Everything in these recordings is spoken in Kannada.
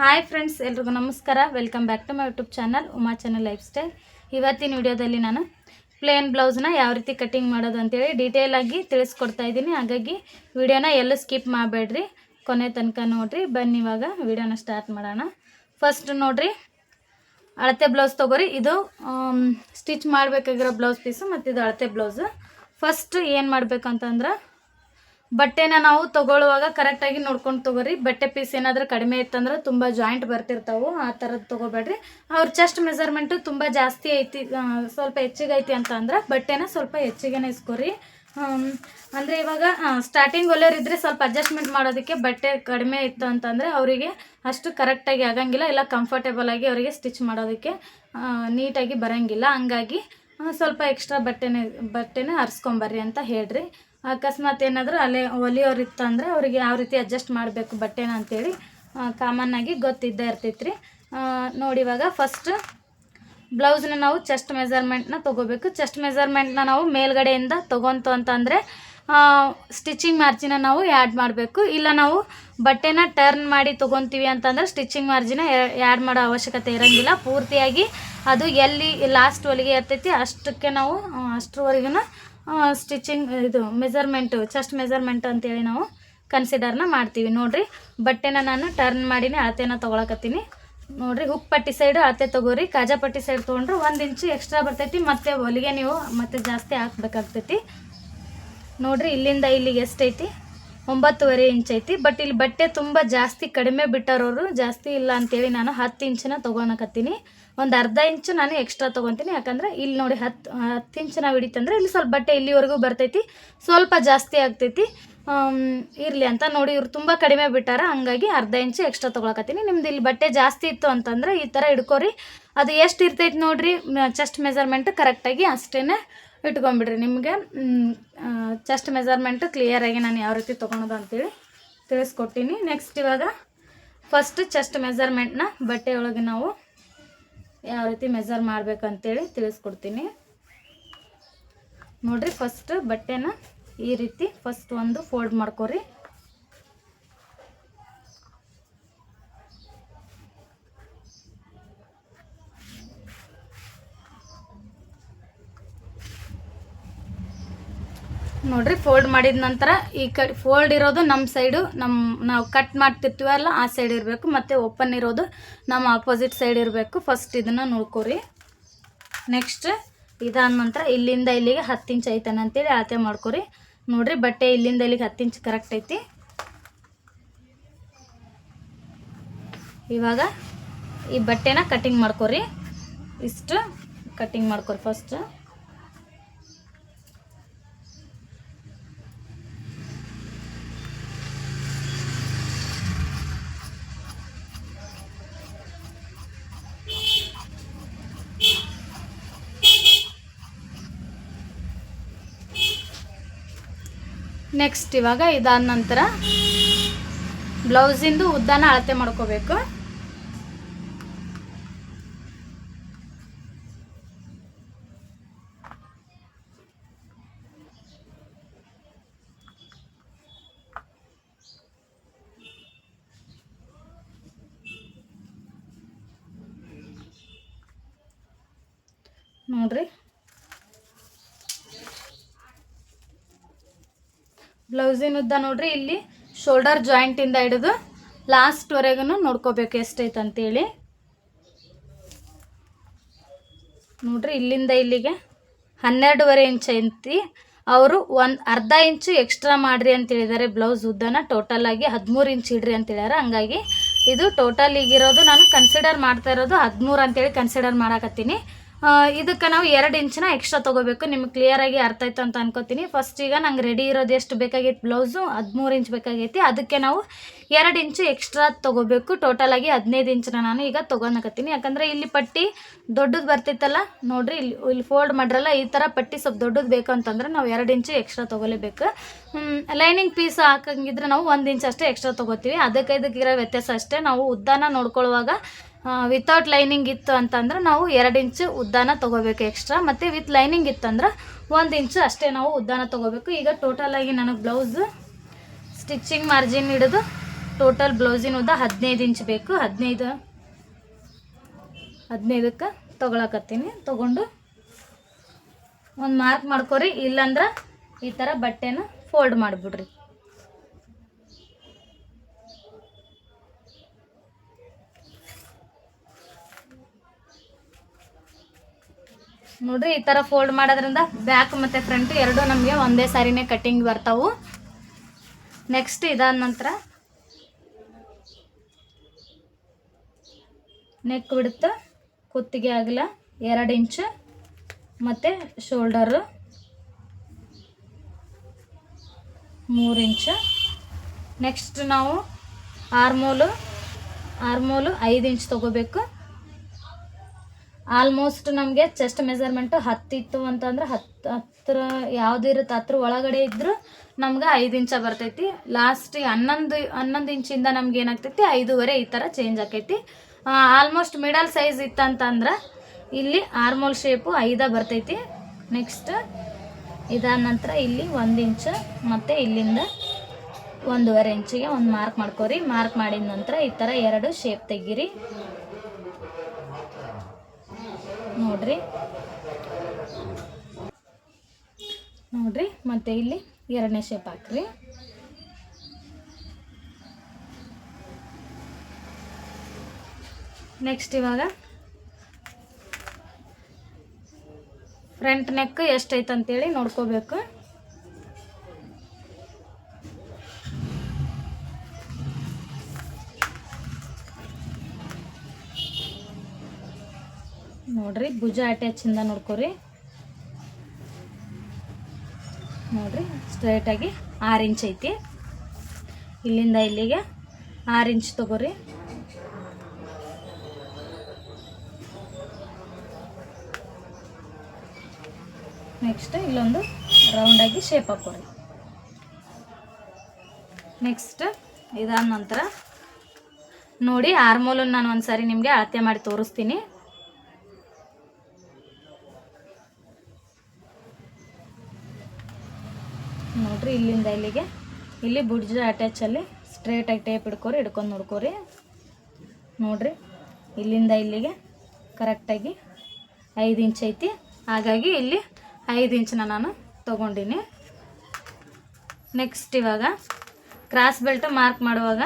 ಹಾಯ್ ಫ್ರೆಂಡ್ಸ್ ಎಲ್ರಿಗೂ ನಮಸ್ಕಾರ. Welcome back to my YouTube channel Uma channel lifestyle ಇವತ್ತಿನ ವಿಡಿಯೋದಲ್ಲಿ ನಾನು ಪ್ಲೇನ್ ಬ್ಲೌಸ್ನ ಯಾವ ರೀತಿ ಕಟ್ಟಿಂಗ್ ಮಾಡೋದು ಅಂತೇಳಿ ಡೀಟೇಲ್ ಆಗಿ ತಿಳಿಸ್ಕೊಡ್ತಾ ಇದ್ದೀನಿ. ಹಾಗಾಗಿ ವಿಡಿಯೋನ ಎಲ್ಲೂ ಸ್ಕಿಪ್ ಮಾಡಬೇಡ್ರಿ. ಕೊನೆ ತನಕ ನೋಡಿರಿ. ಬನ್ನಿ ಇವಾಗ ವಿಡಿಯೋನ ಸ್ಟಾರ್ಟ್ ಮಾಡೋಣ. ಫಸ್ಟ್ ನೋಡಿರಿ, ಅಳತೆ ಬ್ಲೌಸ್ ತೊಗೋರಿ. ಇದು ಸ್ಟಿಚ್ ಮಾಡಬೇಕಾಗಿರೋ ಬ್ಲೌಸ್ ಪೀಸು ಮತ್ತು ಇದು ಅಳತೆ ಬ್ಲೌಸು ಫಸ್ಟ್ ಏನು ಮಾಡ್ಬೇಕಂತಂದ್ರೆ ಬಟ್ಟೆನ ನಾವು ತಗೊಳ್ಳುವಾಗ ಕರೆಕ್ಟಾಗಿ ನೋಡ್ಕೊಂಡು ತಗೋರಿ. ಬಟ್ಟೆ ಪೀಸ್ ಏನಾದರೂ ಕಡಿಮೆ ಇತ್ತಂದ್ರೆ ತುಂಬ ಜಾಯಿಂಟ್ ಬರ್ತಿರ್ತಾವೆ. ಆ ಥರದ್ದು ತೊಗೋಬೇಡ್ರಿ. ಅವ್ರ ಚೆಸ್ಟ್ ಮೆಸರ್ಮೆಂಟು ತುಂಬ ಜಾಸ್ತಿ ಐತಿ ಸ್ವಲ್ಪ ಹೆಚ್ಚಿಗೆ ಐತಿ ಅಂತ ಅಂದ್ರೆ ಬಟ್ಟೆನ ಸ್ವಲ್ಪ ಹೆಚ್ಚಿಗೆನೇ ಇಸ್ಕೊರಿ. ಅಂದರೆ ಇವಾಗ ಸ್ಟಾರ್ಟಿಂಗ್ ಒಲೆಯವ್ರಿದ್ರೆ ಸ್ವಲ್ಪ ಅಡ್ಜಸ್ಟ್ಮೆಂಟ್ ಮಾಡೋದಕ್ಕೆ ಬಟ್ಟೆ ಕಡಿಮೆ ಇತ್ತು ಅಂತಂದರೆ ಅವರಿಗೆ ಅಷ್ಟು ಕರೆಕ್ಟಾಗಿ ಆಗಂಗಿಲ್ಲ. ಇಲ್ಲ ಕಂಫರ್ಟೇಬಲ್ ಆಗಿ ಅವರಿಗೆ ಸ್ಟಿಚ್ ಮಾಡೋದಕ್ಕೆ ನೀಟಾಗಿ ಬರೋಂಗಿಲ್ಲ. ಹಂಗಾಗಿ ಸ್ವಲ್ಪ ಎಕ್ಸ್ಟ್ರಾ ಬಟ್ಟೆನೇ ಬಟ್ಟೆನೇ ಹರ್ಸ್ಕೊಂಬರ್ರಿ ಅಂತ ಹೇಳ್ರಿ. ಅಕಸ್ಮಾತ್ ಏನಾದರೂ ಅಲ್ಲೇ ಹೊಲಿಯೋರು ಇತ್ತಂದ್ರೆ ಅವರಿಗೆ ಯಾವ ರೀತಿ ಅಡ್ಜಸ್ಟ್ ಮಾಡಬೇಕು ಬಟ್ಟೆನ ಅಂತೇಳಿ ಕಾಮನ್ ಆಗಿ ಗೊತ್ತಿದ್ದೇ ಇರ್ತೈತ್ರಿ. ರೀ ನೋಡಿ ಫಸ್ಟ್ ಬ್ಲೌಸ್ನ ನಾವು ಚೆಸ್ಟ್ ಮೆಜರ್ಮೆಂಟ್ನ ತೊಗೋಬೇಕು. ಚೆಸ್ಟ್ ಮೆಜರ್ಮೆಂಟ್ನ ನಾವು ಮೇಲ್ಗಡೆಯಿಂದ ತೊಗೊಂತು ಅಂತಂದರೆ ಸ್ಟಿಚಿಂಗ್ ಮಾರ್ಜಿನ ನಾವು ಆ್ಯಡ್ ಮಾಡಬೇಕು. ಇಲ್ಲ ನಾವು ಬಟ್ಟೆನ ಟರ್ನ್ ಮಾಡಿ ತೊಗೊತೀವಿ ಅಂತಂದ್ರೆ ಸ್ಟಿಚಿಂಗ್ ಮಾರ್ಜಿನ ಆ್ಯಡ್ ಮಾಡೋ ಅವಶ್ಯಕತೆ ಇರೋಂಗಿಲ್ಲ. ಪೂರ್ತಿಯಾಗಿ ಅದು ಎಲ್ಲಿ ಲಾಸ್ಟ್ ಹೊಲಿಗೆ ಇರ್ತೈತಿ ಅಷ್ಟಕ್ಕೆ ನಾವು ಅಷ್ಟರವರೆಗೂ ಸ್ಟಿಚಿಂಗ್ ಇದು ಮೆಜರ್ಮೆಂಟು ಚೆಸ್ಟ್ ಮೆಜರ್ಮೆಂಟ್ ಅಂತೇಳಿ ನಾವು ಕನ್ಸಿಡರ್ನ ಮಾಡ್ತೀವಿ. ನೋಡಿರಿ, ಬಟ್ಟೆನ ನಾನು ಟರ್ನ್ ಮಾಡಿನೇ ಅಳತೆನ ತೊಗೊಳಕತ್ತೀನಿ. ನೋಡಿರಿ ಹುಕ್ ಪಟ್ಟಿ ಸೈಡು ಅಳತೆ ತೊಗೋರಿ. ಕಾಜಾ ಪಟ್ಟಿ ಸೈಡ್ ತೊಗೊಂಡ್ರೆ ಒಂದು ಇಂಚು ಎಕ್ಸ್ಟ್ರಾ ಬರ್ತೈತಿ. ಮತ್ತೆ ಹೊಲಿಗೆ ನೀವು ಮತ್ತೆ ಜಾಸ್ತಿ ಹಾಕ್ಬೇಕಾಗ್ತೈತಿ. ನೋಡಿರಿ, ಇಲ್ಲಿಂದ ಇಲ್ಲಿಗೆ ಎಷ್ಟೈತಿ? ಒಂಬತ್ತುವರೆ ಇಂಚ್ ಐತಿ. ಬಟ್ ಇಲ್ಲಿ ಬಟ್ಟೆ ತುಂಬ ಜಾಸ್ತಿ ಕಡಿಮೆ ಬಿಟ್ಟರೋರು ಜಾಸ್ತಿ ಇಲ್ಲ ಅಂತೇಳಿ ನಾನು ಹತ್ತು ಇಂಚಿನ ತೊಗೊಳಕತ್ತೀನಿ. ಒಂದು ಅರ್ಧ ಇಂಚು ನಾನು ಎಕ್ಸ್ಟ್ರಾ ತೊಗೊತೀನಿ. ಯಾಕಂದ್ರೆ ಇಲ್ಲಿ ನೋಡಿ ಹತ್ತು ಹತ್ತು ಇಂಚು ನಾವು ಹಿಡಿತಂದ್ರೆ ಇಲ್ಲಿ ಸ್ವಲ್ಪ ಬಟ್ಟೆ ಇಲ್ಲಿವರೆಗೂ ಬರ್ತೈತಿ. ಸ್ವಲ್ಪ ಜಾಸ್ತಿ ಆಗ್ತೈತಿ. ಇರಲಿ ಅಂತ ನೋಡಿ ಇವ್ರು ತುಂಬ ಕಡಿಮೆ ಬಿಟ್ಟಾರ. ಹಂಗಾಗಿ ಅರ್ಧ ಇಂಚು ಎಕ್ಸ್ಟ್ರಾ ತೊಗೊಳಕತ್ತೀನಿ. ನಿಮ್ದು ಇಲ್ಲಿ ಬಟ್ಟೆ ಜಾಸ್ತಿ ಇತ್ತು ಅಂತಂದ್ರೆ ಈ ಥರ ಹಿಡ್ಕೊರಿ. ಅದು ಎಷ್ಟು ಇರ್ತೈತಿ ನೋಡಿರಿ ಚೆಸ್ಟ್ ಮೆಜರ್ಮೆಂಟ್ ಕರೆಕ್ಟಾಗಿ ಅಷ್ಟೇ ಇಟ್ಕೊಂಬಿಡ್ರಿ ನಿಮಗೆ ಚೆಸ್ಟ್ ಮೆಜರ್ಮೆಂಟ್ ಕ್ಲಿಯರಾಗಿ ನಾನು ಯಾವ ರೀತಿ ತೊಗೊಳೋದು ಅಂತೇಳಿ ತಿಳಿಸ್ಕೊಟ್ಟಿನಿ ನೆಕ್ಸ್ಟ್ ಇವಾಗ ಫಸ್ಟ್ ಚೆಸ್ಟ್ ಮೆಜರ್ಮೆಂಟ್ನ ಬಟ್ಟೆ ಒಳಗೆ ನಾವು ಯಾವ ರೀತಿ ಮೆಜರ್ ಮಾಡ್ಬೇಕಂತೇಳಿ ತಿಳಿಸ್ಕೊಡ್ತೀನಿ. ನೋಡಿರಿ ಫಸ್ಟ್ ಬಟ್ಟೆನ ಈ ರೀತಿ ಫಸ್ಟ್ ಒಂದು ಫೋಲ್ಡ್ ಮಾಡ್ಕೊರಿ. ನೋಡ್ರಿ ಫೋಲ್ಡ್ ಮಾಡಿದ ನಂತರ ಈ ಕಡೆ ಫೋಲ್ಡ್ ಇರೋದು ನಮ್ಮ ಸೈಡು ನಮ್ಮ ನಾವು ಕಟ್ ಮಾಡ್ತಿರ್ತೀವಲ್ಲ ಆ ಸೈಡ್ ಇರಬೇಕು, ಮತ್ತು ಓಪನ್ ಇರೋದು ನಮ್ಮ ಆಪೋಸಿಟ್ ಸೈಡ್ ಇರಬೇಕು. ಫಸ್ಟ್ ಇದನ್ನು ನೋಡ್ಕೊರಿ. ನೆಕ್ಸ್ಟ್ ಇದಾದ ನಂತರ ಇಲ್ಲಿಂದ ಇಲ್ಲಿಗೆ ಹತ್ತು ಇಂಚ್ ಐತನ ಅಂತೇಳಿ ಅಳತೆ ಮಾಡ್ಕೊರಿ. ನೋಡ್ರಿ, ಬಟ್ಟೆ ಇಲ್ಲಿಂದ ಇಲ್ಲಿಗೆ ಹತ್ತು ಇಂಚ್ ಕರೆಕ್ಟ್ ಐತಿ. ಇವಾಗ ಈ ಬಟ್ಟೆನ ಕಟಿಂಗ್ ಮಾಡ್ಕೊರಿ. ಇಷ್ಟು ಕಟಿಂಗ್ ಮಾಡ್ಕೊರಿ ಫಸ್ಟ್ ನೆಕ್ಸ್ಟ್ ಇವಾಗ ಇದಾದ ನಂತರ ಬ್ಲೌಸಿಂದು ಉದ್ದನ ಅಳತೆ ಮಾಡ್ಕೋಬೇಕು. ನೋಡ್ರಿ. ಬ್ಲೌಸಿನ ಉದ್ದ ನೋಡ್ರಿ, ಇಲ್ಲಿ ಶೋಲ್ಡರ್ ಜಾಯಿಂಟಿಂದ ಹಿಡಿದು ಲಾಸ್ಟ್ವರೆಗೂ ನೋಡ್ಕೋಬೇಕು ಎಷ್ಟೈತೆ ಅಂತೇಳಿ. ನೋಡ್ರಿ, ಇಲ್ಲಿಂದ ಇಲ್ಲಿಗೆ ಹನ್ನೆರಡುವರೆ ಇಂಚ್ ಐತಿ. ಅವರು ಒಂದು ಅರ್ಧ ಇಂಚು ಎಕ್ಸ್ಟ್ರಾ ಮಾಡಿರಿ ಅಂತ ಹೇಳಿದ್ದಾರೆ ಬ್ಲೌಸ್ ಉದ್ದನ. ಟೋಟಲ್ ಆಗಿ ಹದಿಮೂರು ಇಂಚ್ ಇಡ್ರಿ ಅಂತ ಹೇಳ್ಯಾರ. ಹಂಗಾಗಿ ಇದು ಟೋಟಲ್ ಈಗಿರೋದು ನಾನು ಕನ್ಸಿಡರ್ ಮಾಡ್ತಾ ಇರೋದು ಹದಿಮೂರು ಅಂತೇಳಿ ಕನ್ಸಿಡರ್ ಮಾಡಾಕತ್ತೀನಿ. ಇದಕ್ಕೆ ನಾವು ಎರಡು ಇಂಚಿನ ಎಕ್ಸ್ಟ್ರಾ ತೊಗೋಬೇಕು. ನಿಮ್ಗೆ ಕ್ಲಿಯರಾಗಿ ಅರ್ಥ ಆಯ್ತು ಅಂತ ಅನ್ಕೋತೀನಿ. ಫಸ್ಟ್ ಈಗ ನಂಗೆ ರೆಡಿ ಇರೋದು ಎಷ್ಟು ಬೇಕಾಗೈತೆ ಬ್ಲೌಸು ಹದಿಮೂರು ಇಂಚ್ ಬೇಕಾಗೈತಿ. ಅದಕ್ಕೆ ನಾವು ಎರಡು ಇಂಚು ಎಕ್ಸ್ಟ್ರಾ ತೊಗೋಬೇಕು. ಟೋಟಲಾಗಿ ಹದಿನೈದು ಇಂಚನ್ನ ನಾನು ಈಗ ತೊಗೊಂಡಕತ್ತೀನಿ. ಯಾಕಂದರೆ ಇಲ್ಲಿ ಪಟ್ಟಿ ದೊಡ್ಡದು ಬರ್ತಿತ್ತಲ್ಲ? ನೋಡಿರಿ, ಇಲ್ಲಿ ಇಲ್ಲಿ ಫೋಲ್ಡ್ ಮಾಡ್ರಲ್ಲ, ಈ ಥರ ಪಟ್ಟಿ ಸ್ವಲ್ಪ ದೊಡ್ಡದು ಬೇಕು ಅಂತಂದ್ರೆ ನಾವು ಎರಡು ಇಂಚು ಎಕ್ಸ್ಟ್ರಾ ತೊಗೊಲೇಬೇಕು. ಲೈನಿಂಗ್ ಪೀಸ್ ಹಾಕಂಗಿದ್ರೆ ನಾವು ಒಂದು ಇಂಚ್ ಅಷ್ಟೇ ಎಕ್ಸ್ಟ್ರಾ ತೊಗೋತೀವಿ. ಅದಕ್ಕೆ ಇದಕ್ಕಿರೋ ವ್ಯತ್ಯಾಸ ಅಷ್ಟೇ. ನಾವು ಉದ್ದಾನ ನೋಡ್ಕೊಳ್ಳುವಾಗ ವಿತೌಟ್ ಲೈನಿಂಗ್ ಇತ್ತು ಅಂತಂದ್ರೆ ನಾವು ಎರಡು ಇಂಚು ಉದ್ದಾನ ತೊಗೋಬೇಕು ಎಕ್ಸ್ಟ್ರಾ ಮತ್ತು ವಿತ್ ಲೈನಿಂಗ್ ಇತ್ತಂದ್ರೆ ಒಂದು ಇಂಚು ಅಷ್ಟೇ ನಾವು ಉದ್ದಾನ ತೊಗೋಬೇಕು. ಈಗ ಟೋಟಲಾಗಿ ನನಗೆ ಬ್ಲೌಸ್ ಸ್ಟಿಚಿಂಗ್ ಮಾರ್ಜಿನ್ ಹಿಡಿದು ಟೋಟಲ್ ಬ್ಲೌಸಿನ ಉದ್ದ ಹದಿನೈದು ಇಂಚ್ ಬೇಕು. ಹದಿನೈದು, ಹದಿನೈದಕ್ಕೆ ತೊಗೊಳಕತ್ತೀನಿ. ತೊಗೊಂಡು ಒಂದು ಮಾರ್ಕ್ ಮಾಡ್ಕೊರಿ. ಇಲ್ಲಂದ್ರೆ ಈ ಥರ ಬಟ್ಟೆನ ಫೋಲ್ಡ್ ಮಾಡಿಬಿಡ್ರಿ. ನೋಡ್ರಿ, ಈ ಥರ ಫೋಲ್ಡ್ ಮಾಡೋದ್ರಿಂದ ಬ್ಯಾಕ್ ಮತ್ತು ಫ್ರಂಟ್ ಎರಡು ನಮಗೆ ಒಂದೇ ಸಾರಿನೇ ಕಟ್ಟಿಂಗ್ ಬರ್ತಾವು. ನೆಕ್ಸ್ಟ್ ಇದಾದ ನಂತರ ನೆಕ್ ಬಿಡುತ್ತೆ ಕುತ್ತಿಗೆ ಆಗಲ ಎರಡು ಇಂಚು ಮತ್ತು ಶೋಲ್ಡರು ಮೂರು ಇಂಚು ನೆಕ್ಸ್ಟ್ ನಾವು ಆರ್ಮೋಲು ಆರ್ಮೋಲು ಐದು ಇಂಚ್ ತೊಗೋಬೇಕು. ಆಲ್ಮೋಸ್ಟ್ ನಮಗೆ ಚೆಸ್ಟ್ ಮೆಸರ್ಮೆಂಟು ಹತ್ತಿತ್ತು ಅಂತಂದ್ರೆ ಹತ್ತು ಯಾವ್ದು ಇರುತ್ತೆ, ಹತ್ರ ಒಳಗಡೆ ಇದ್ದರೂ ನಮ್ಗೆ ಐದು ಇಂಚ ಬರ್ತೈತಿ. ಲಾಸ್ಟ್ ಹನ್ನೊಂದು ಹನ್ನೊಂದು ಇಂಚಿಂದ ನಮ್ಗೆ ಏನಾಗ್ತೈತಿ, ಐದೂವರೆ ಈ ಥರ ಚೇಂಜ್ ಆಕೈತಿ. ಆಲ್ಮೋಸ್ಟ್ ಮಿಡಲ್ ಸೈಜ್ ಇತ್ತಂತಂದ್ರೆ ಇಲ್ಲಿ ಆರ್ಮೋಲ್ ಶೇಪು ಐದ ಬರ್ತೈತಿ. ನೆಕ್ಸ್ಟ್ ಇದಾದ ನಂತರ ಇಲ್ಲಿ ಒಂದು ಇಂಚು ಮತ್ತು ಇಲ್ಲಿಂದ ಒಂದೂವರೆ ಇಂಚಿಗೆ ಒಂದು ಮಾರ್ಕ್ ಮಾಡ್ಕೊರಿ. ಮಾರ್ಕ್ ಮಾಡಿದ ನಂತರ ಈ ಥರ ಎರಡು ಶೇಪ್ ತೆಗೀರಿ. ನೋಡ್ರಿ. ನೋಡ್ರಿ ಮತ್ತೆ ಇಲ್ಲಿ ಎರಡನೇ ಶೇಪ್ ಹಾಕ್ರಿ. ನೆಕ್ಸ್ಟ್ ಇವಾಗ ಫ್ರಂಟ್ ನೆಕ್ ಎಷ್ಟೈತೆ ಅಂತೇಳಿ ನೋಡ್ಕೋಬೇಕು. ನೋಡ್ರಿ, ಭುಜ ಅಟ್ಯಾಚಿಂದ ನೋಡ್ಕೊರಿ. ನೋಡ್ರಿ ಸ್ಟ್ರೈಟಾಗಿ ಆರು ಇಂಚ್ ಐತಿ. ಇಲ್ಲಿಂದ ಇಲ್ಲಿಗೆ ಆರು ಇಂಚ್ ತಗೋರಿ. ನೆಕ್ಸ್ಟ್ ಇಲ್ಲೊಂದು ರೌಂಡಾಗಿ ಶೇಪ್ ಹಾಕೋರಿ. ನೆಕ್ಸ್ಟ್ ಇದಾದ ನಂತರ ನೋಡಿ ಆರ್ಮೋಲನ್ನು ನಾನು ಒಂದ್ಸಾರಿ ನಿಮಗೆ ಅಳತೆ ಮಾಡಿ ತೋರಿಸ್ತೀನಿ. ಇಲ್ಲಿಂದ ಇಲ್ಲಿಗೆ. ಇಲ್ಲಿ ಬುಡ್ಜ ಅಟ್ಯಾಚಲ್ಲಿ ಸ್ಟ್ರೇಟಾಗಿ ಟೇಪ್ ಹಿಡ್ಕೋರಿ, ಹಿಡ್ಕೊಂಡು ನೋಡ್ಕೋರಿ. ನೋಡ್ರಿ, ಇಲ್ಲಿಂದ ಇಲ್ಲಿಗೆ ಕರೆಕ್ಟಾಗಿ ಐದು ಇಂಚ್ ಐತಿ. ಹಾಗಾಗಿ ಇಲ್ಲಿ ಐದು ಇಂಚನ್ನ ನಾನು ತೊಗೊಂಡಿನಿ. ನೆಕ್ಸ್ಟ್ ಇವಾಗ ಕ್ರಾಸ್ ಬೆಲ್ಟ್ ಮಾರ್ಕ್ ಮಾಡುವಾಗ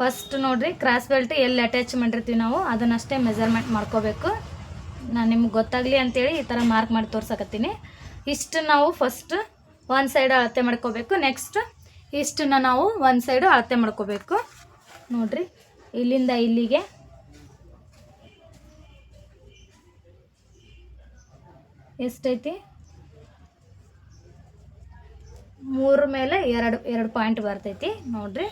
ಫಸ್ಟ್ ನೋಡ್ರಿ ಕ್ರಾಸ್ ಬೆಲ್ಟ್ ಎಲ್ಲಿ ಅಟ್ಯಾಚ್ ಮಾಡಿರ್ತೀವಿ ನಾವು, ಅದನ್ನಷ್ಟೇ ಮೆಜರ್ಮೆಂಟ್ ಮಾಡ್ಕೋಬೇಕು. ನಾನು ನಿಮ್ಗೆ ಗೊತ್ತಾಗಲಿ ಅಂತೇಳಿ ಈ ಥರ ಮಾರ್ಕ್ ಮಾಡಿ ತೋರ್ಸಕತ್ತೀನಿ. ಇಷ್ಟು ನಾವು ಫಸ್ಟ್ ಒಂದು ಸೈಡ್ ಅಳತೆ ಮಾಡ್ಕೋಬೇಕು. ನೆಕ್ಸ್ಟ್ ಇಷ್ಟನ್ನ ನಾವು ಒಂದು ಸೈಡು ಅಳತೆ ಮಾಡ್ಕೋಬೇಕು. ನೋಡ್ರಿ, ಇಲ್ಲಿಂದ ಇಲ್ಲಿಗೆ. ಎಷ್ಟೈತಿ? ಮೂರು ಮೇಲೆ ಎರಡು ಎರಡು ಪಾಯಿಂಟ್ ಬರ್ತೈತಿ. ನೋಡ್ರಿ,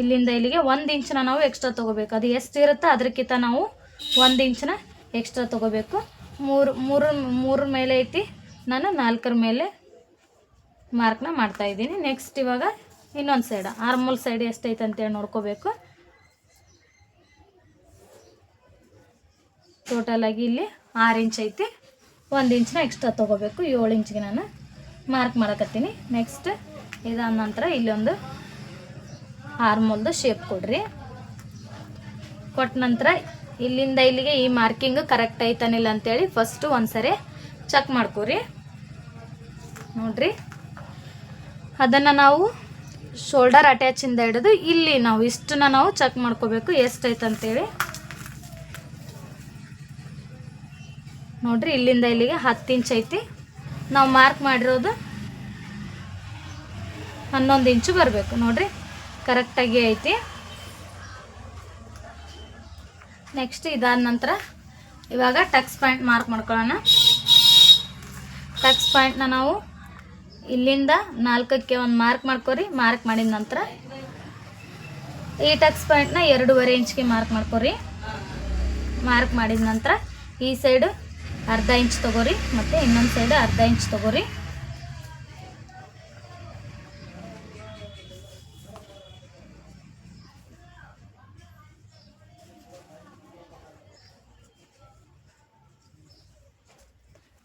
ಇಲ್ಲಿಂದ ಇಲ್ಲಿಗೆ ಒಂದು ಇಂಚನ ನಾವು ಎಕ್ಸ್ಟ್ರಾ ತೊಗೋಬೇಕು. ಅದು ಎಷ್ಟು ಇರುತ್ತೋ ಅದಕ್ಕಿಂತ ನಾವು ಒಂದು ಇಂಚನ ಎಕ್ಸ್ಟ್ರಾ ತೊಗೋಬೇಕು. ಮೂರು ಮೂರು ಮೂರು ಮೇಲೆ ಐತಿ. ನಾನು ನಾಲ್ಕರ ಮೇಲೆ ಮಾರ್ಕ್ನ ಮಾಡ್ತಾ ಇದ್ದೀನಿ. ನೆಕ್ಸ್ಟ್ ಇವಾಗ ಇನ್ನೊಂದು ಸೈಡ್ ಆರ್ಮೋಲ್ ಸೈಡ್ ಎಷ್ಟೈತೆ ಅಂತೇಳಿ ನೋಡ್ಕೋಬೇಕು. ಟೋಟಲಾಗಿ ಇಲ್ಲಿ ಆರು ಇಂಚ್ ಐತಿ. ಒಂದು ಇಂಚ್ನ ಎಕ್ಸ್ಟ್ರಾ ತೊಗೋಬೇಕು. ಏಳು ಇಂಚ್ಗೆ ನಾನು ಮಾರ್ಕ್ ಮಾಡಕತ್ತೀನಿ. ನೆಕ್ಸ್ಟ್ ಇದಾದ ನಂತರ ಇಲ್ಲೊಂದು ಆರ್ಮೋಲ್ದು ಶೇಪ್ ಕೊಡ್ರಿ. ಕೊಟ್ಟ ನಂತರ ಇಲ್ಲಿಂದ ಇಲ್ಲಿಗೆ ಈ ಮಾರ್ಕಿಂಗ್ ಕರೆಕ್ಟ್ ಐತನಿಲ್ಲ ಅಂತೇಳಿ ಫಸ್ಟು ಒಂದ್ಸರಿ ಚೆಕ್ ಮಾಡ್ಕೊರಿ. ನೋಡ್ರಿ. ಅದನ್ನು ನಾವು ಶೋಲ್ಡರ್ ಅಟ್ಯಾಚಿಂದ ಹಿಡಿದು ಇಲ್ಲಿ ನಾವು ಇಷ್ಟನ್ನ ನಾವು ಚೆಕ್ ಮಾಡ್ಕೋಬೇಕು ಎಷ್ಟೈತೆ ಅಂತೇಳಿ. ನೋಡ್ರಿ, ಇಲ್ಲಿಂದ ಇಲ್ಲಿಗೆ ಹತ್ತು ಇಂಚ್ ಐತಿ. ನಾವು ಮಾರ್ಕ್ ಮಾಡಿರೋದು ಹನ್ನೊಂದು ಇಂಚು ಬರಬೇಕು, ನೋಡ್ರಿ. ಕರೆಕ್ಟಾಗಿ ಐತಿ. ನೆಕ್ಸ್ಟ್ ಇದಾದ ನಂತರ ಇವಾಗ ಟಕ್ಸ್ ಪಾಯಿಂಟ್ ಮಾರ್ಕ್ ಮಾಡ್ಕೊಳ್ಳೋಣ. ಟಕ್ಸ್ ಪಾಯಿಂಟ್ನ ನಾವು ಇಲ್ಲಿಂದ ನಾಲ್ಕಕ್ಕೆ ಒಂದು ಮಾರ್ಕ್ ಮಾಡ್ಕೊರಿ ಮಾರ್ಕ್ ಮಾಡಿದ ನಂತರ ಈ ಟಕ್ಸ್ ಪಾಯಿಂಟ್ನ ಎರಡೂವರೆ ಇಂಚ್ಗೆ ಮಾರ್ಕ್ ಮಾಡ್ಕೊರಿ. ಮಾರ್ಕ್ ಮಾಡಿದ ನಂತರ ಈ ಸೈಡು ಅರ್ಧ ಇಂಚ್ ತಗೋರಿ, ಮತ್ತು ಇನ್ನೊಂದು ಸೈಡ್ ಅರ್ಧ ಇಂಚ್ ತಗೋರಿ.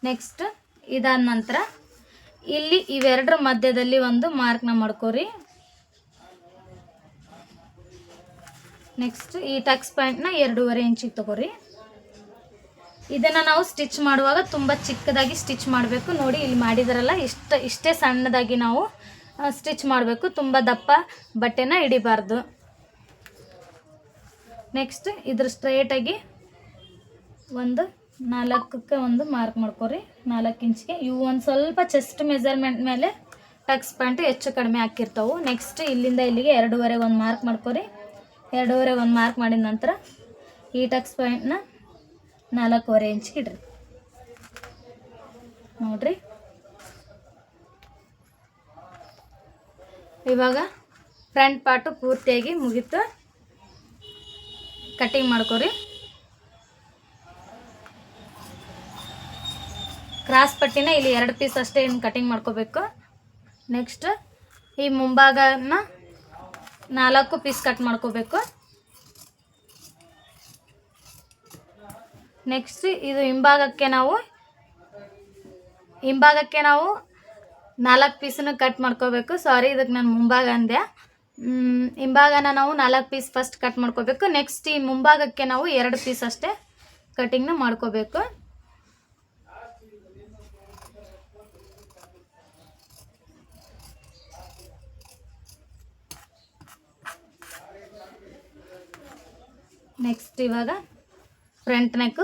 ನೆಕ್ಸ್ಟ್ ಇದಾದ ನಂತರ ಇಲ್ಲಿ ಇವೆರಡರ ಮಧ್ಯದಲ್ಲಿ ಒಂದು ಮಾರ್ಕ್ನ ಮಾಡ್ಕೋರಿ. ನೆಕ್ಸ್ಟ್ ಈ ಟಕ್ಸ್ ಪ್ಯಾಂಟ್ನ ಎರಡೂವರೆ ಇಂಚಿಗೆ ತಗೋರಿ. ಇದನ್ನು ನಾವು ಸ್ಟಿಚ್ ಮಾಡುವಾಗ ತುಂಬ ಚಿಕ್ಕದಾಗಿ ಸ್ಟಿಚ್ ಮಾಡಬೇಕು. ನೋಡಿ, ಇಲ್ಲಿ ಮಾಡಿದಾರಲ್ಲ, ಇಷ್ಟ, ಇಷ್ಟೇ ಸಣ್ಣದಾಗಿ ನಾವು ಸ್ಟಿಚ್ ಮಾಡಬೇಕು. ತುಂಬ ದಪ್ಪ ಬಟ್ಟೆನ ಹಿಡಿಬಾರ್ದು. ನೆಕ್ಸ್ಟ್ ಇದ್ರ ಸ್ಟ್ರೈಟಾಗಿ ಒಂದು ನಾಲ್ಕಕ್ಕೆ ಒಂದು ಮಾರ್ಕ್ ಮಾಡ್ಕೊರಿ. ನಾಲ್ಕು ಇಂಚ್ಗೆ. ಇವು ಒಂದು ಸ್ವಲ್ಪ ಚೆಸ್ಟ್ ಮೆಜರ್ಮೆಂಟ್ ಮೇಲೆ ಟಕ್ಸ್ ಪ್ಯಾಂಟು ಹೆಚ್ಚು ಕಡಿಮೆ ಹಾಕಿರ್ತಾವೆ. ನೆಕ್ಸ್ಟ್ ಇಲ್ಲಿಂದ ಇಲ್ಲಿಗೆ ಎರಡೂವರೆ ಒಂದು ಮಾರ್ಕ್ ಮಾಡ್ಕೊರಿ. ಎರಡೂವರೆ ಒಂದು ಮಾರ್ಕ್ ಮಾಡಿದ ನಂತರ ಈ ಟಕ್ಸ್ ಪಾಯಿಂಟ್ನ ನಾಲ್ಕೂವರೆ ಇಂಚ್ಗೆ ಇಡ್ರಿ. ನೋಡ್ರಿ. ಇವಾಗ ಫ್ರಂಟ್ ಪಾರ್ಟು ಪೂರ್ತಿಯಾಗಿ ಮುಗೀತು. ಕಟ್ಟಿಂಗ್ ಮಾಡ್ಕೊರಿ. ಕ್ರಾಸ್ ಪಟ್ಟಿನ ಇಲ್ಲಿ ಎರಡು ಪೀಸ್ ಅಷ್ಟೇ ಇನ್ನು ಕಟಿಂಗ್ ಮಾಡ್ಕೋಬೇಕು. ನೆಕ್ಸ್ಟ್ ಈ ಮುಂಭಾಗನ ನಾಲ್ಕು ಪೀಸ್ ಕಟ್ ಮಾಡ್ಕೋಬೇಕು. ನೆಕ್ಸ್ಟ್ ಇದು ಹಿಂಭಾಗಕ್ಕೆ ನಾವು ಹಿಂಭಾಗಕ್ಕೆ ನಾವು ನಾಲ್ಕು ಪೀಸನ್ನು ಕಟ್ ಮಾಡ್ಕೋಬೇಕು. ಸಾರಿ ಇದಕ್ಕೆ ನಾನು ಮುಂಭಾಗ ಅಂದೆ. ಹಿಂಭಾಗನ ನಾವು ನಾಲ್ಕು ಪೀಸ್ ಫಸ್ಟ್ ಕಟ್ ಮಾಡ್ಕೋಬೇಕು. ನೆಕ್ಸ್ಟ್ ಈ ಮುಂಭಾಗಕ್ಕೆ ನಾವು ಎರಡು ಪೀಸ್ ಅಷ್ಟೇ ಕಟಿಂಗ್ನ ಮಾಡ್ಕೋಬೇಕು. ನೆಕ್ಸ್ಟ್ ಇವಾಗ front neck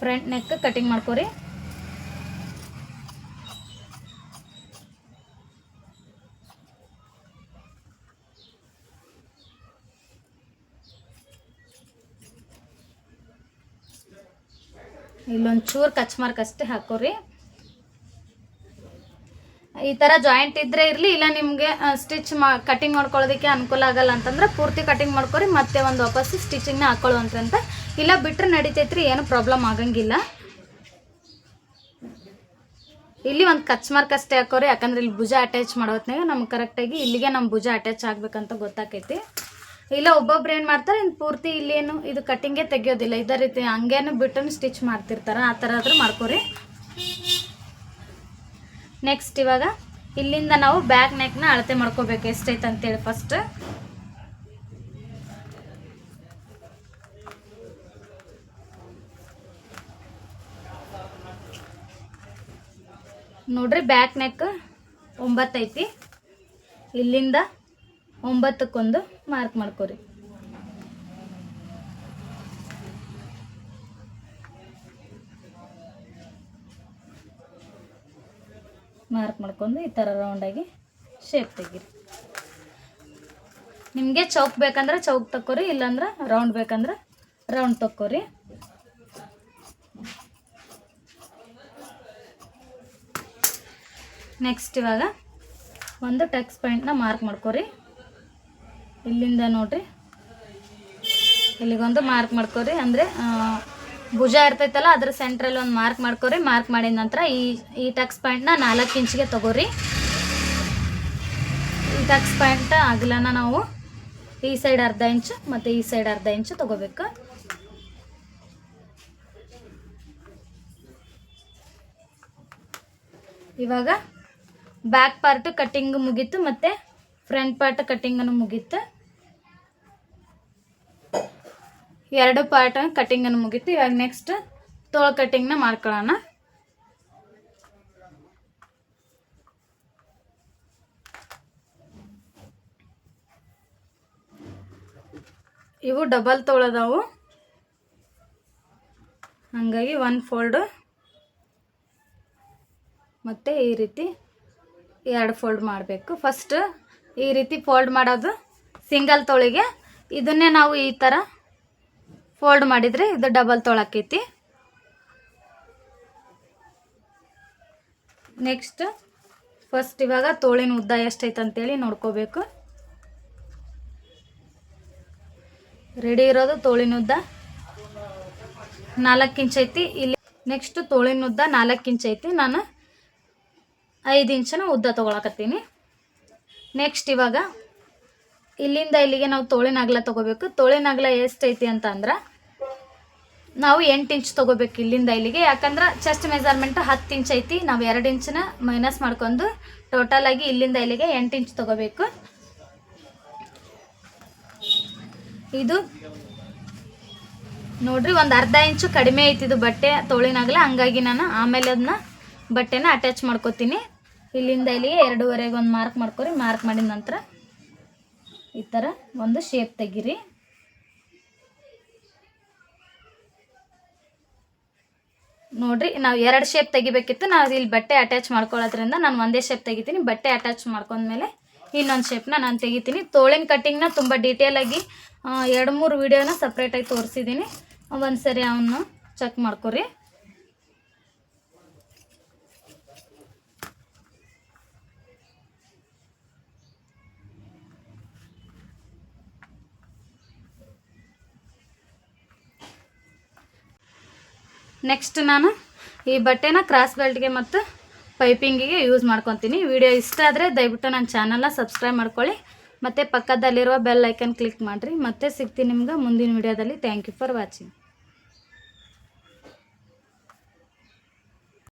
front neck cutting ಮಾಡ್ಕೋರಿ. ಇಲ್ಲೊಂದು ಚೂರು ಕಚ್ ಮಾರ್ಕ್ ಅಷ್ಟೇ ಹಾಕೋರಿ. ಈ ಥರ ಜಾಯಿಂಟ್ ಇದ್ದರೆ ಇರಲಿ, ಇಲ್ಲ ನಿಮಗೆ ಸ್ಟಿಚ್ ಮಾ ಕಟಿಂಗ್ ಮಾಡ್ಕೊಳ್ಳೋದಕ್ಕೆ ಅನುಕೂಲ ಆಗಲ್ಲ ಅಂತಂದ್ರೆ ಪೂರ್ತಿ ಕಟಿಂಗ್ ಮಾಡ್ಕೊರಿ, ಮತ್ತೆ ಒಂದು ವಾಪಸ್ ಸ್ಟಿಚಿಂಗ್ನ ಹಾಕೊಳ್ಳುವಂತ ಇಲ್ಲ ಬಿಟ್ಟರೆ ನಡಿತೈತ್ರಿ, ಏನು ಪ್ರಾಬ್ಲಮ್ ಆಗಂಗಿಲ್ಲ. ಇಲ್ಲಿ ಒಂದು ಕಚ್ ಮಾರ್ಕ್ ಅಷ್ಟೇ ಹಾಕೋರಿ, ಯಾಕಂದ್ರೆ ಇಲ್ಲಿ ಭುಜ ಅಟ್ಯಾಚ್ ಮಾಡೋತ್ನಾಗ ನಮ್ಗೆ ಕರೆಕ್ಟಾಗಿ ಇಲ್ಲಿಗೆ ನಮ್ಮ ಭುಜ ಅಟ್ಯಾಚ್ ಆಗಬೇಕಂತ ಗೊತ್ತಾಕೈತಿ. ಇಲ್ಲ ಒಬ್ಬೊಬ್ರು ಏನು ಮಾಡ್ತಾರೆ ಇನ್ನು ಪೂರ್ತಿ ಇಲ್ಲೇನು, ಇದು ಕಟ್ಟಿಂಗೇ ತೆಗಿಯೋದಿಲ್ಲ. ಇದೇ ರೀತಿ ಹಂಗೇನು ಬಿಟ್ಟು ಸ್ಟಿಚ್ ಮಾಡ್ತಿರ್ತಾರೆ, ಆ ಥರ ಆದರೂ ಮಾಡ್ಕೊರಿ. ನೆಕ್ಸ್ಟ್ ಇವಾಗ, ಇಲ್ಲಿಂದ ನಾವು ಬ್ಯಾಕ್ ನೆಕ್ನ ಅಳತೆ ಮಾಡ್ಕೋಬೇಕು. ಎಷ್ಟೈತೆ ಅಂತೇಳಿ ಫಸ್ಟ್ ನೋಡ್ರಿ ಬ್ಯಾಕ್ ನೆಕ್ ಒಂಬತ್ತೈತಿ. ಇಲ್ಲಿಂದ ಒಂಬತ್ತಕ್ಕೊಂದು ಮಾರ್ಕ್ ಮಾಡ್ಕೊರಿ. ಮಾರ್ಕ್ ಮಾಡ್ಕೊಂಡು ಈ ಥರ ರೌಂಡಾಗಿ ಶೇಪ್ ತೆಗೀರಿ. ನಿಮಗೆ ಚೌಕ್ ಬೇಕಂದ್ರೆ ಚೌಕ್ ತಕ್ಕೋರಿ, ಇಲ್ಲಾಂದ್ರೆ ರೌಂಡ್ ಬೇಕಂದ್ರೆ ರೌಂಡ್ ತಕ್ಕೋರಿ. ನೆಕ್ಸ್ಟ್ ಇವಾಗ ಒಂದು ಟೆಕ್ಸ್ ಪಾಯಿಂಟ್ನ ಮಾರ್ಕ್ ಮಾಡ್ಕೋರಿ. ಇಲ್ಲಿಂದ ನೋಡ್ರಿ. ಇಲ್ಲಿಗೊಂದು ಮಾರ್ಕ್ ಮಾಡ್ಕೋರಿ ಅಂದರೆ ಭುಜ ಇರ್ತೈತಲ್ಲ, ಅದ್ರ ಸೆಂಟ್ರಲ್ಲಿ ಒಂದು ಮಾರ್ಕ್ ಮಾಡ್ಕೊರಿ. ಮಾರ್ಕ್ ಮಾಡಿದ ನಂತರ ಈ ಈ ಟಕ್ಸ್ ಪಾಯಿಂಟ್ನ ನಾಲ್ಕು ಇಂಚಿಗೆ ತಗೋರಿ. ಈ ಟಕ್ಸ್ ಪಾಯಿಂಟ್ ಅಗಲನ ನಾವು ಈ ಸೈಡ್ ಅರ್ಧ ಇಂಚು ಮತ್ತು ಈ ಸೈಡ್ ಅರ್ಧ ಇಂಚು ತಗೋಬೇಕು. ಇವಾಗ ಬ್ಯಾಕ್ ಪಾರ್ಟ್ ಕಟ್ಟಿಂಗ್ ಮುಗೀತು ಮತ್ತು ಫ್ರಂಟ್ ಪಾರ್ಟ್ ಕಟ್ಟಿಂಗನ್ನು ಮುಗೀತು. ಎರಡು ಪಾರ್ಟ್ ಕಟ್ಟಿಂಗನ್ನು ಮುಗಿತು. ಇವಾಗ ನೆಕ್ಸ್ಟ್ ತೋಳು ಕಟ್ಟಿಂಗ್ನ ಮಾಡ್ಕೊಳ್ಳೋಣ ಇವು ಡಬಲ್ ತೋಳದವು ಹಾಗಾಗಿ ಒನ್ ಫೋಲ್ಡು ಮತ್ತು ಈ ರೀತಿ ಎರಡು ಫೋಲ್ಡ್ ಮಾಡಬೇಕು. ಫಸ್ಟ್ ಈ ರೀತಿ ಫೋಲ್ಡ್ ಮಾಡೋದು ಸಿಂಗಲ್ ತೋಳಿಗೆ. ಇದನ್ನೇ ನಾವು ಈ ಥರ ಫೋಲ್ಡ್ ಮಾಡಿದರೆ ಇದು ಡಬಲ್ ತೊಳಕೈತಿ. ನೆಕ್ಸ್ಟ್ ಫಸ್ಟ್ ಇವಾಗ ತೋಳಿನ ಉದ್ದ ಎಷ್ಟೈತೆ ಅಂತೇಳಿ ನೋಡ್ಕೋಬೇಕು. ರೆಡಿ ಇರೋದು ತೋಳಿನ ಉದ್ದ. ನಾಲ್ಕು ಇಂಚ್ ಐತಿ. ಇಲ್ಲಿ ನೆಕ್ಸ್ಟ್ ತೋಳಿನ ಉದ್ದ ನಾಲ್ಕು ಇಂಚ್ ಐತಿ. ನಾನು ಐದು ಇಂಚನ ಉದ್ದ ತೊಗೊಳಕತ್ತೀನಿ. ನೆಕ್ಸ್ಟ್ ಇವಾಗ ಇಲ್ಲಿಂದ ಇಲ್ಲಿಗೆ ನಾವು ತೋಳಿನಾಗ್ಲ ತಗೋಬೇಕು ತೊಗೋಬೇಕು. ತೋಳಿನ ಅಗಲ ಎಷ್ಟೈತಿ ಅಂತ ಅಂದ್ರೆ ನಾವು ಎಂಟು ಇಂಚ್ ತೊಗೋಬೇಕು ಇಲ್ಲಿಂದ ಇಲ್ಲಿಗೆ. ಯಾಕಂದ್ರೆ ಚೆಸ್ಟ್ ಮೆಜರ್ಮೆಂಟ್ ಹತ್ತು ಇಂಚ್ ಐತಿ. ನಾವು ಎರಡು ಇಂಚನ್ನ ಮೈನಸ್ ಮಾಡ್ಕೊಂಡು ಟೋಟಲ್ ಆಗಿ ಇಲ್ಲಿಂದ ಇಲ್ಲಿಗೆ ಎಂಟು ಇಂಚ್ ತೊಗೋಬೇಕು. ಇದು ನೋಡ್ರಿ ಒಂದು ಅರ್ಧ ಇಂಚು ಕಡಿಮೆ ಐತಿದು ಬಟ್ಟೆ ತೋಳಿನಾಗಲ ಹಂಗಾಗಿ ನಾನು ಆಮೇಲೆ ಅದನ್ನ ಬಟ್ಟೆನ ಅಟ್ಯಾಚ್ ಮಾಡ್ಕೋತೀನಿ. ಇಲ್ಲಿಂದ ಇಲ್ಲಿಗೆ ಎರಡೂವರೆಗೆ ಒಂದು ಮಾರ್ಕ್ ಮಾಡ್ಕೊರಿ. ಮಾರ್ಕ್ ಮಾಡಿದ ನಂತರ ಈ ಥರ ಒಂದು ಶೇಪ್ ತೆಗೀರಿ. ನೋಡ್ರಿ, ನಾವು ಎರಡು ಶೇಪ್ ತೆಗಿಬೇಕಿತ್ತು. ನಾವು ಇಲ್ಲಿ ಬಟ್ಟೆ ಅಟ್ಯಾಚ್ ಮಾಡ್ಕೊಳ್ಳೋದ್ರಿಂದ ನಾನು ಒಂದೇ ಶೇಪ್ ತೆಗಿತೀನಿ. ಬಟ್ಟೆ ಅಟ್ಯಾಚ್ ಮಾಡ್ಕೊಂಡ್ಮೇಲೆ ಇನ್ನೊಂದು ಶೇಪ್ನ ನಾನು ತೆಗಿತೀನಿ. ತೋಳಿನ ಕಟ್ಟಿಂಗ್ನ ತುಂಬ ಡೀಟೇಲಾಗಿ ಎರಡು ಮೂರು ವೀಡಿಯೋನ ಸಪ್ರೇಟಾಗಿ ತೋರಿಸಿದ್ದೀನಿ ಒಂದು ಸರಿ ಅವನ್ನು ಚೆಕ್ ಮಾಡ್ಕೊರಿ. ನೆಕ್ಸ್ಟ್ ನಾನು ಈ ಬಟ್ಟೆನ ಕ್ರಾಸ್ ಬೆಲ್ಟ್ಗೆ ಮತ್ತು ಪೈಪಿಂಗಿಗೆ ಯೂಸ್ ಮಾಡ್ಕೊತೀನಿ. ವಿಡಿಯೋ ಇಷ್ಟ ಆದರೆ ದಯವಿಟ್ಟು ನನ್ನ ಚಾನಲ್ನ ಸಬ್ಸ್ಕ್ರೈಬ್ ಮಾಡ್ಕೊಳ್ಳಿ. ಮತ್ತು ಪಕ್ಕದಲ್ಲಿರುವ ಬೆಲ್ ಐಕನ್ ಕ್ಲಿಕ್ ಮಾಡಿರಿ. ಮತ್ತೆ ಸಿಗ್ತೀನಿ ನಿಮ್ಗೆ ಮುಂದಿನ ವಿಡಿಯೋದಲ್ಲಿ ಥ್ಯಾಂಕ್ ಯು ಫಾರ್ ವಾಚಿಂಗ್